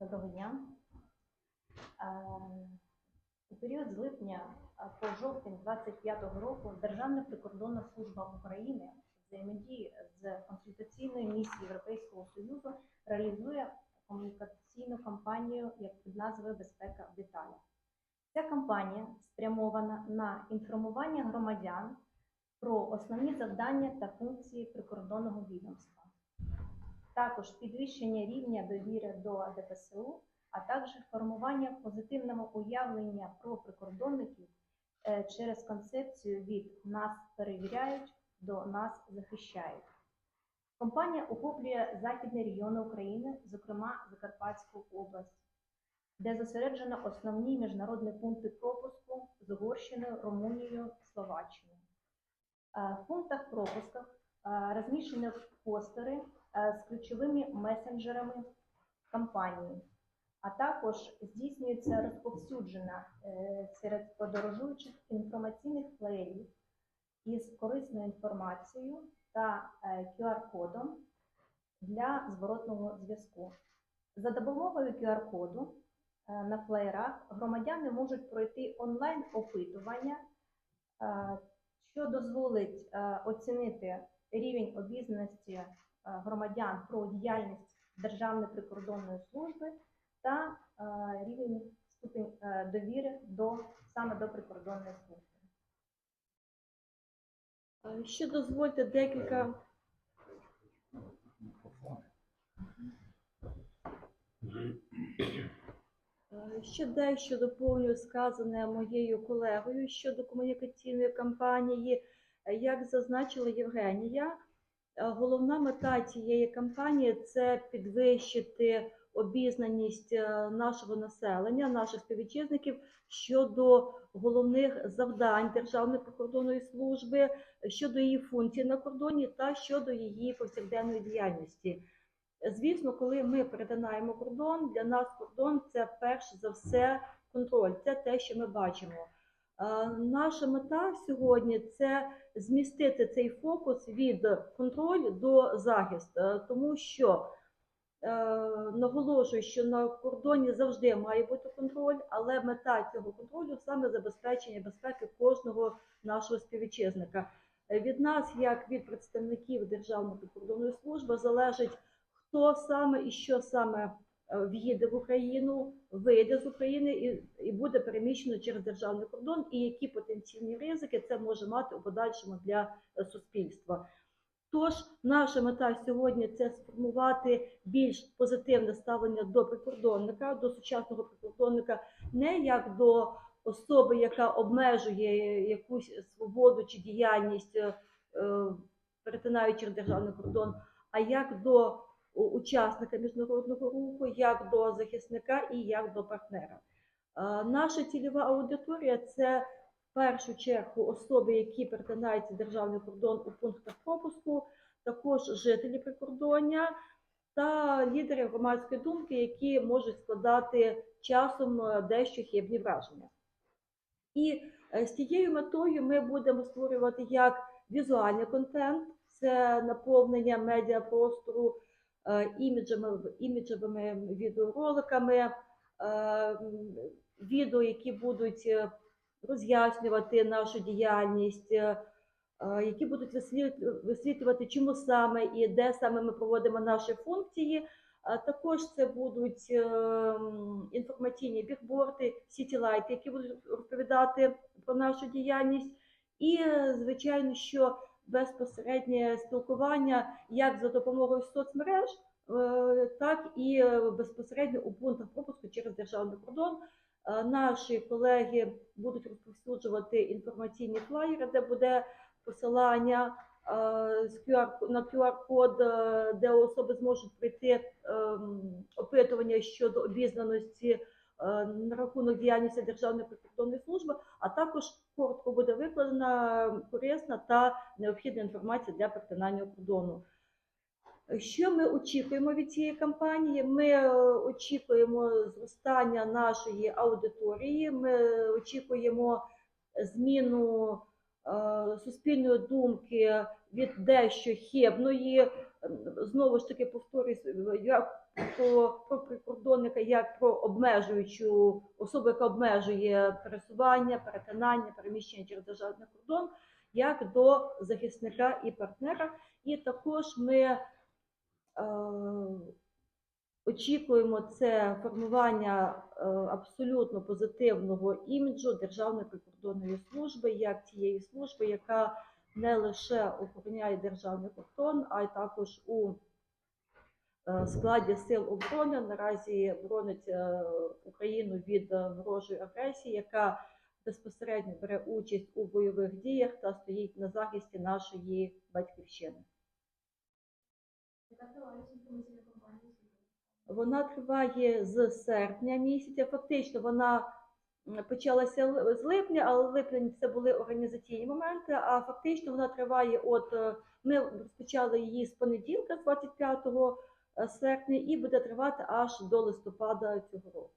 Доброго дня. Е, У період з липня по жовтень 25 року Державна прикордонна служба України взаємодії з консультаційною місією Європейського Союзу реалізує комунікаційну кампанію як під назвою Безпека в деталях. Ця кампанія спрямована на інформування громадян про основні завдання та функції прикордонного відомства також підвищення рівня довіри до ДПСУ, а також формування позитивного уявлення про прикордонників е, через концепцію від нас перевіряють до нас захищають. Компанія охоплює західні регіони України, зокрема Закарпатську область, де зосереджено основні міжнародні пункти пропуску з Угорщиною, Румунією, Словаччиною. Е, В пунктах пропуску е, розміщені постери з ключовими месенджерами компанії, а також здійснюється розповсюдження е, серед подорожуючих інформаційних флеєрів із корисною інформацією та е, QR-кодом для зворотного зв'язку. За допомогою QR-коду е, на флеєрах громадяни можуть пройти онлайн-опитування, е, що дозволить е, оцінити рівень обізнаності е, громадян про діяльність Державної прикордонної служби та е, рівень ступень е, довіри до саме до прикордонної служби. Е, Ще дозвольте декілька Е, Ще дещо доповню сказане моєю колегою щодо комунікаційної кампанії. Е, Як зазначила Євгенія, е, головна мета цієї кампанії це підвищити обізнаність е, нашого населення, наших співвітчизників щодо головних завдань Державної прикордонної служби, щодо її функцій на кордоні та щодо її повсякденної діяльності. Звісно, коли ми перетинаємо кордон, для нас кордон це перш за все контроль, це те, що ми бачимо. Е, Наша мета сьогодні це змістити цей фокус від контролю до захисту, е, тому що е, наголошую, що на кордоні завжди має бути контроль, але мета цього контролю саме забезпечення безпеки кожного нашого співвітчизника. Від нас, як від представників Державної прикордонної служби, залежить хто саме і що саме в'їде в Україну, вийде з України і, і буде переміщено через державний кордон, і які потенційні ризики це може мати у подальшому для е, суспільства. Тож наша мета сьогодні це сформувати більш позитивне ставлення до прикордонника, до сучасного прикордонника, не як до особи, яка обмежує якусь свободу чи діяльність, е, е, перетинаючи державний кордон, а як до учасника міжнародного руху, як до захисника і як до партнера. Е, Наша цільова аудиторія це в першу чергу особи, які перетинають державний кордон у пунктах пропуску, також жителі прикордоння та лідери громадської думки, які можуть складати часом е, дещо хибні враження. І е, з тією метою ми будемо створювати як візуальний контент, це наповнення медіапростору іміджами, іміджевими відеороликами, е, відео, які будуть е, роз'яснювати нашу діяльність, е, е, які будуть висвітлювати, чому саме і де саме ми проводимо наші функції. Також це будуть е, інформаційні бікборди, сітілайти, які будуть розповідати про нашу діяльність. І, е, звичайно, що безпосереднє спілкування як за допомогою соцмереж, е, так і е, безпосередньо у пунктах пропуску через державний кордон. Е, Наші колеги будуть розповсюджувати інформаційні флаєри, де буде посилання на QR-код, де особи зможуть пройти ем, опитування щодо обізнаності на рахунок діяльності Державної прикордонної служби, а також коротко буде викладена корисна та необхідна інформація для перетинання кордону. Що ми очікуємо від цієї кампанії? Ми е, очікуємо зростання нашої аудиторії, ми очікуємо зміну е, суспільної думки від дещо хибної. Ем, Знову ж таки повторюсь, як про, прикордонника як про обмежуючу особу, яка обмежує пересування, перетинання, переміщення через державний кордон, як до захисника і партнера. І також ми е, очікуємо це формування е, абсолютно позитивного іміджу Державної прикордонної служби, як тієї служби, яка не лише охороняє державний кордон, а й також у складі сил оборони наразі боронить е, Україну від е, ворожої агресії, яка безпосередньо бере участь у бойових діях та стоїть на захисті нашої батьківщини. Вона триває з серпня місяця. Фактично вона почалася з липня, але липень це були організаційні моменти. А фактично вона триває. От е, ми розпочали її з понеділка, з 25 серпня, і буде тривати аж до листопада цього року.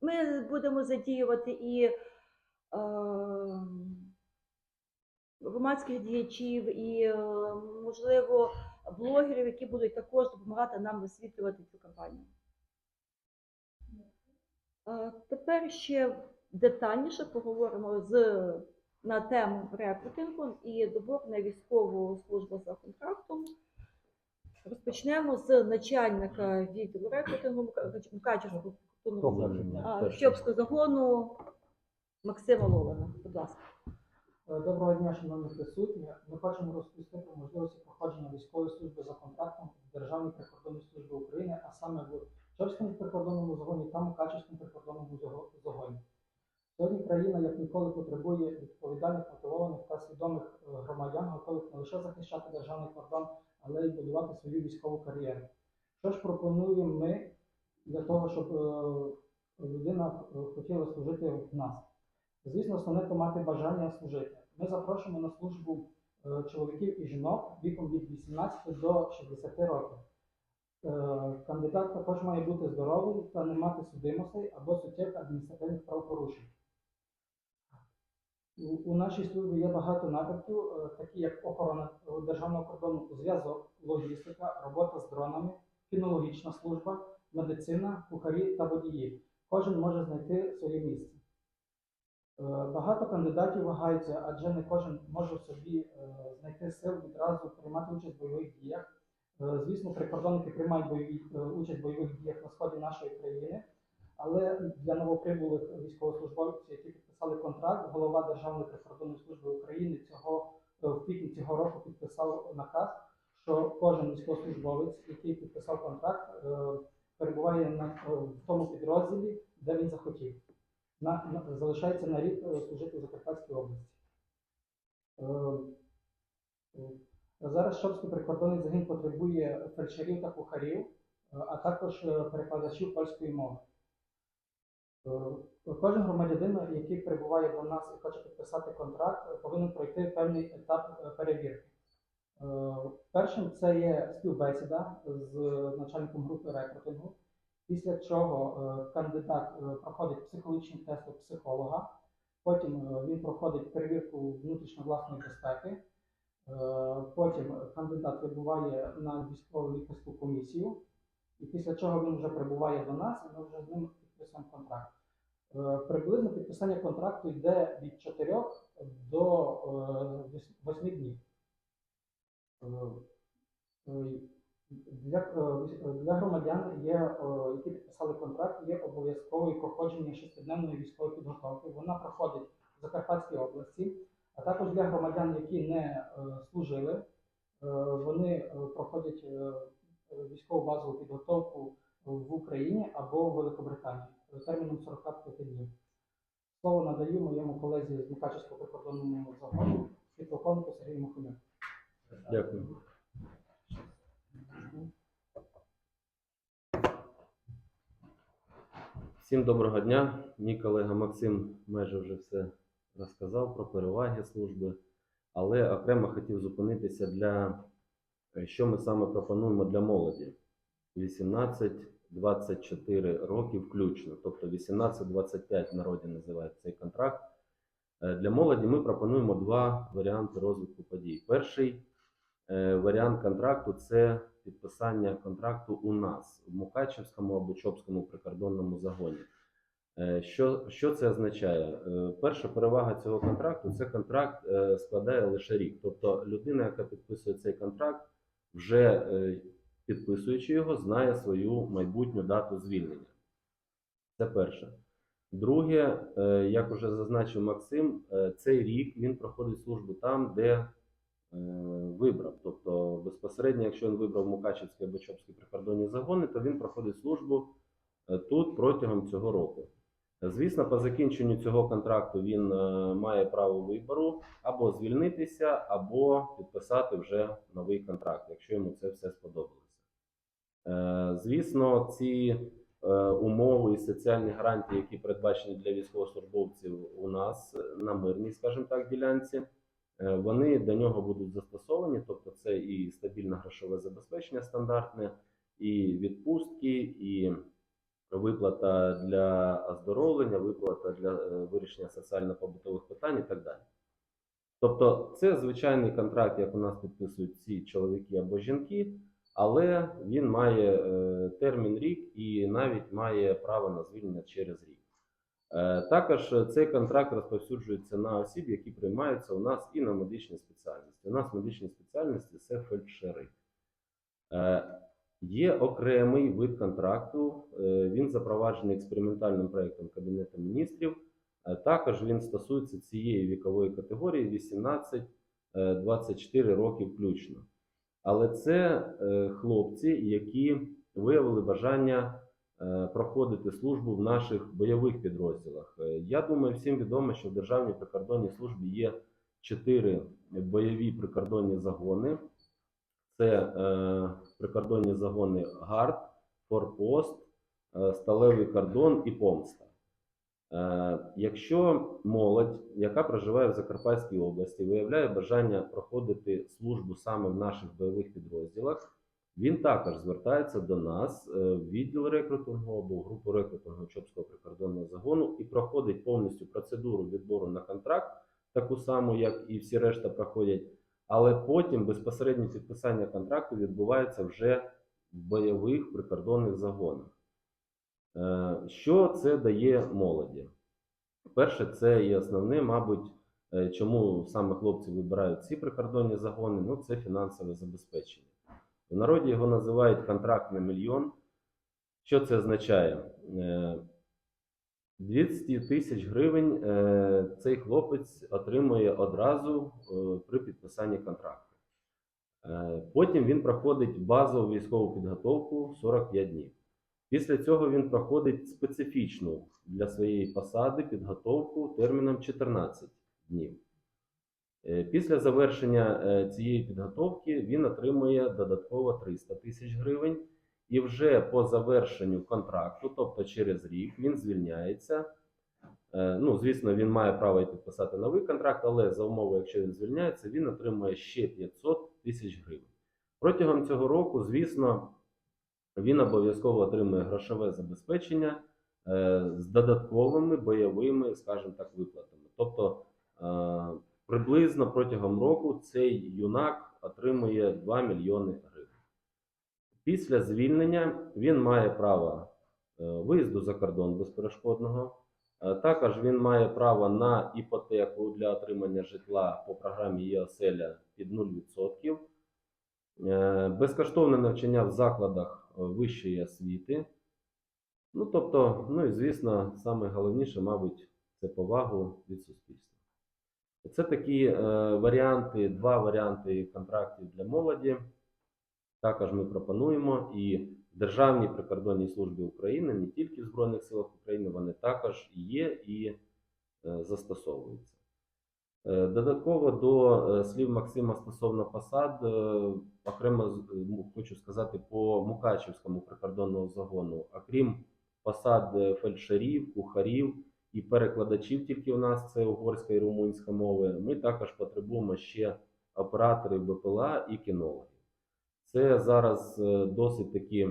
Ми будемо задіювати і е, громадських діячів, і, е, можливо, блогерів, які будуть також допомагати нам висвітлювати цю кампанію. Е, Тепер ще детальніше поговоримо з, на тему рекрутингу і добору на військову службу за контрактом. Розпочнемо з начальника відділу рекрутингу Мука- Мукачівського загону Максима Лолина. Будь ласка. Е, Доброго дня, шановні присутні. Ми хочемо розповісти про можливості проходження військової служби за контрактом в Державній прикордонній службі України, а саме в Чопському прикордонному загоні та Мукачівському прикордонному загоні. Сьогодні країна як ніколи потребує відповідальних, мотивованих та свідомих е, громадян, готових не лише захищати державний кордон, але й будувати свою військову кар'єру. Що ж пропонуємо ми для того, щоб е, людина е, хотіла служити в нас? Звісно, основне то мати бажання служити. Ми запрошуємо на службу е, чоловіків і жінок віком від 18 до 60 років. Кандидат також має бути здоровим та не мати судимостей або суттєвих адміністративних правопорушень. У, нашій службі є багато напрямків, е, такі як охорона е, державного кордону, зв'язок, логістика, робота з дронами, кінологічна служба, медицина, кухарі та водії. Кожен може знайти своє місце. Е, Багато кандидатів вагаються, адже не кожен може собі знайти сил відразу приймати участь в бойових діях. Звісно, прикордонники приймають бойові, участь в бойових діях на сході нашої країни, але для новоприбулих військовослужбовців, які підписали контракт, голова Державної прикордонної служби України цього е, в квітні цього року підписав наказ, що кожен військовослужбовець, який підписав контракт, е, перебуває на е, в тому підрозділі, де він захотів на, на, залишається на рік служити в Закарпатській області. Зараз Шопський прикордонний загін потребує фельдшерів та кухарів, а також перекладачів польської мови. Е, Кожен громадянин, який прибуває до нас і хоче підписати контракт, повинен пройти певний етап е, перевірки. Е, Першим це є співбесіда з начальником групи рекрутингу, після чого кандидат проходить психологічний тест у психолога, потім він проходить перевірку внутрішньо власної безпеки, потім кандидат вибуває на військову лікарську комісію, і після чого він вже прибуває до нас, і ми вже з ним підписуємо контракт. Е, Приблизно підписання контракту йде від 4 до 8 днів. Е, е, для, е, для громадян, є, е, які підписали контракт, є обов'язкове проходження шестиденної військової підготовки. Вона проходить в Закарпатській області, а також для громадян, які не е, служили, е, вони е, проходять е, військову базову підготовку в Україні або в Великобританії терміном 45 днів. Слово надаю моєму колезі з Мукачевського прикордонному загону, підполковнику Сергію Махонюку. Дякую. Всім доброго дня. Мій колега Максим майже вже все розказав про переваги служби, але окремо хотів зупинитися для е, що ми саме пропонуємо для молоді 18-24 роки включно, тобто 18-25 в народі називають цей контракт. Е, Для молоді ми пропонуємо два варіанти розвитку подій. Перший е, варіант контракту це підписання контракту у нас в Мукачевському або Чопському прикордонному загоні. Е, Що, що це означає? Перша перевага цього контракту це контракт складає лише рік. Тобто людина, яка підписує цей контракт, вже підписуючи його, знає свою майбутню дату звільнення. Це перше. Друге, е, як уже зазначив Максим, е, цей рік він проходить службу там, де е, вибрав. Тобто, безпосередньо, якщо він вибрав Мукачівський або Чопський прикордонні загони, то він проходить службу тут протягом цього року. Звісно, по закінченню цього контракту він має право вибору або звільнитися, або підписати вже новий контракт, якщо йому це все сподобалося. Е, Звісно, ці е, умови і соціальні гарантії, які передбачені для військовослужбовців у нас на мирній, скажімо так, ділянці, е, вони до нього будуть застосовані, тобто це і стабільне грошове забезпечення стандартне, і відпустки, і виплата для оздоровлення, виплата для вирішення соціально-побутових питань і так далі. Тобто, це звичайний контракт, як у нас підписують ці чоловіки або жінки, але він має е, термін рік і навіть має право на звільнення через рік. Е, Також цей контракт розповсюджується на осіб, які приймаються у нас і на медичні спеціальності. У нас медичні спеціальності це фельдшери. Е, Є окремий вид контракту, він запроваджений експериментальним проєктом Кабінету міністрів. Також він стосується цієї вікової категорії 18-24 роки включно. Але це е, хлопці, які виявили бажання е, проходити службу в наших бойових підрозділах. Е, Я думаю, всім відомо, що в Державній прикордонній службі є чотири бойові прикордонні загони. Це прикордонні загони ГАРД, Форпост, Сталевий кордон і Помста. Е, якщо молодь, яка проживає в Закарпатській області, виявляє бажання проходити службу саме в наших бойових підрозділах, він також звертається до нас е, в відділ рекрутингу або в групу рекрутингу Чопського прикордонного загону і проходить повністю процедуру відбору на контракт, таку саму, як і всі решта проходять. Але потім безпосереднє підписання контракту відбувається вже в бойових прикордонних загонах. Е, Що це дає молоді? Перше, це і основне, мабуть, е, чому саме хлопці вибирають ці прикордонні загони, ну це фінансове забезпечення. В народі його називають контракт на мільйон. Що це означає? Е, 200 тисяч гривень е, цей хлопець отримує одразу е, при підписанні контракту. Е, Потім він проходить базову військову підготовку 45 днів. Після цього він проходить специфічну для своєї посади підготовку терміном 14 днів. Е, Після завершення е, цієї підготовки він отримує додатково 300 тисяч гривень. І вже по завершенню контракту, тобто через рік, він звільняється. Е, Ну, звісно, він має право підписати новий контракт, але за умови, якщо він звільняється, він отримує ще 500 тисяч гривень. Протягом цього року, звісно, він обов'язково отримує грошове забезпечення е, з додатковими бойовими, скажімо так, виплатами. Тобто е, приблизно протягом року цей юнак отримує 2 мільйони гривень. Після звільнення він має право е, виїзду за кордон безперешкодного. Також він має право на іпотеку для отримання житла по програмі ЄОСЕЛЯ під 0%. Е, Безкоштовне навчання в закладах вищої освіти. Ну, тобто, ну і звісно, саме головніше, мабуть, це повагу від суспільства. Це такі е, варіанти, два варіанти контрактів для молоді. Також ми пропонуємо і в Державній прикордонній службі України, не тільки в Збройних силах України, вони також є і е, застосовуються. Е, Додатково до е, слів Максима стосовно посад, е, окремо хочу сказати по Мукачівському прикордонному загону, окрім посад фельдшерів, кухарів і перекладачів, тільки у нас це угорська і румунська мови, ми також потребуємо ще операторів БПЛА і кінологів. Це зараз досить такі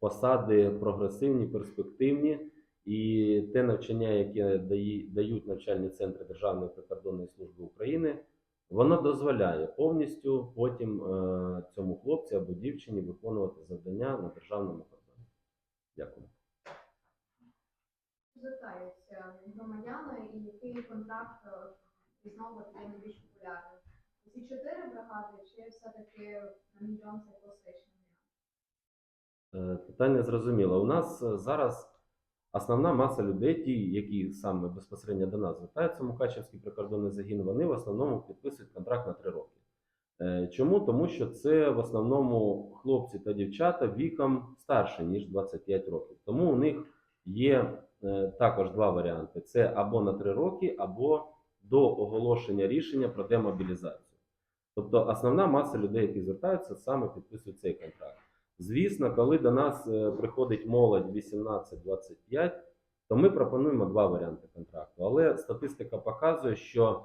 посади прогресивні, перспективні, і те навчання, яке дають навчальні центри Державної прикордонної служби України, воно дозволяє повністю потім е, цьому хлопцю або дівчині виконувати завдання на державному кордоні. Дякую. Звертаються громадяни і який контракт е, різновид є найбільш популярним. Ці чотири бригади чи все-таки мільйон це класичний? Е, Питання зрозуміло. У нас зараз основна маса людей, ті, які саме безпосередньо до нас звертаються, Мукачевський прикордонний загін, вони в основному підписують контракт на три роки. Е, Чому? Тому що це в основному хлопці та дівчата віком старше, ніж 25 років. Тому у них є е, також два варіанти: це або на три роки, або до оголошення рішення про демобілізацію. Тобто основна маса людей, які звертаються, саме підписують цей контракт. Звісно, коли до нас е, приходить молодь 18-25, то ми пропонуємо два варіанти контракту. Але статистика показує, що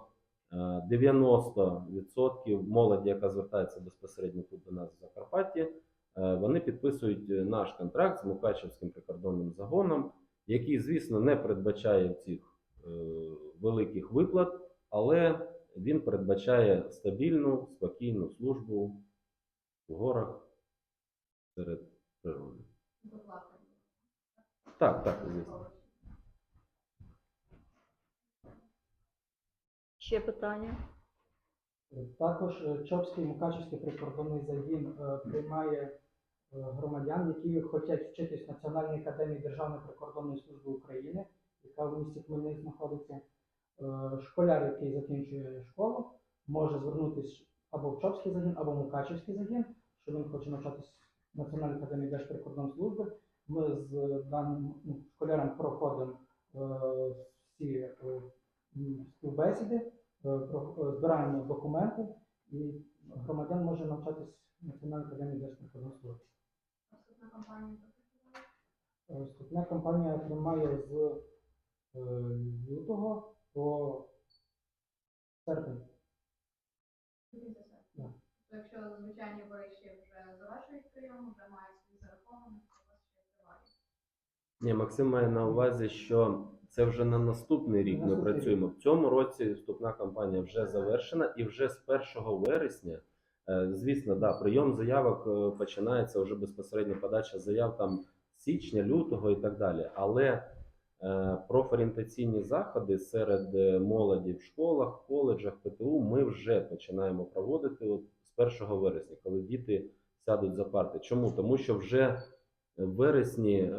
е, 90% молоді, яка звертається безпосередньо тут до нас в Закарпатті, е, вони підписують е, наш контракт з Мукачевським прикордонним загоном, який, звісно, не передбачає цих е, великих виплат, але він передбачає стабільну, спокійну службу в горах серед природи. Так, так, звісно. Ще питання? Також е, Чопський Мукачевський прикордонний загін е, приймає е, громадян, які хочуть вчитись в Національній академії Державної прикордонної служби України, яка в місті Хмельницький знаходиться. Школяр, який закінчує школу, може звернутися або в Чопський загін, або в Мукачевський загін, що він хоче навчатись в Національній академії Держприкордонної служби. Ми з даним ну, школяром проходимо е, всі е, співбесіди е, збираємо документи, і громадян може навчатись в Національній академії Держприкордонної служби. Наступна кампанія. Е, Вступна кампанія тримає з лютого по серпень. Дивіться це. Так. То якщо звичайні виші вже завершують прийом, вже мають свій зарахований, то у вас ще триває. Ні, Максим має на увазі, що це вже на наступний рік ми працюємо. В цьому році вступна кампанія вже завершена, і вже з 1 вересня, е, звісно, да, прийом заявок е, починається вже безпосередньо подача заяв там січня, лютого і так далі. Але е, профорієнтаційні заходи серед молоді в школах, коледжах, ПТУ ми вже починаємо проводити от з 1 вересня, коли діти сядуть за парти. Чому? Тому що вже в вересні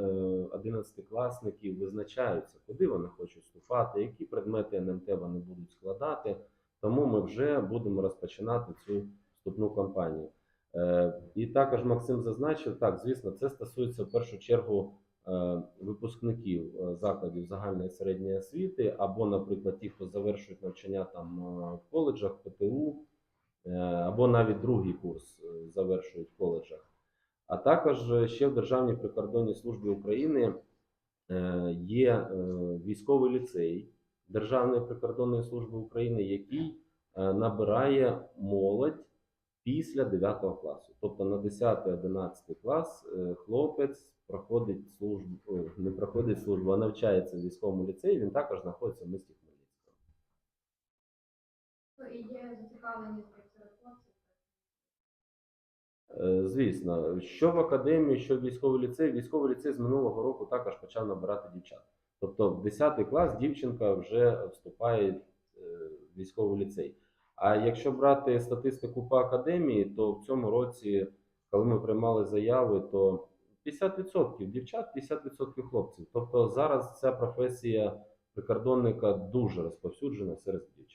11-класники визначаються, куди вони хочуть вступати, які предмети НМТ вони будуть складати. Тому ми вже будемо розпочинати цю вступну кампанію. Е, І також Максим зазначив, так, звісно, це стосується в першу чергу е, випускників е, закладів загальної середньої освіти, або, наприклад, ті, хто завершують навчання там е, в коледжах, ПТУ, е, або навіть другий курс е, завершують в коледжах. А також е, ще в Державній прикордонній службі України е, є е, військовий ліцей Державної прикордонної служби України, який е, набирає молодь після 9 класу. Тобто на 10-11 клас е, хлопець проходить службу, не проходить службу, а навчається в військовому ліцеї. Він також знаходиться в місті і є. Е, Звісно, що в академії, що в військовий ліцей. Військовий ліцей з минулого року також почав набирати дівчат. Тобто в 10 клас дівчинка вже вступає е, в військовий ліцей. А якщо брати статистику по академії, то в цьому році, коли ми приймали заяви, то 50% дівчат, 50% хлопців. Тобто зараз ця професія прикордонника дуже розповсюджена серед дівчат.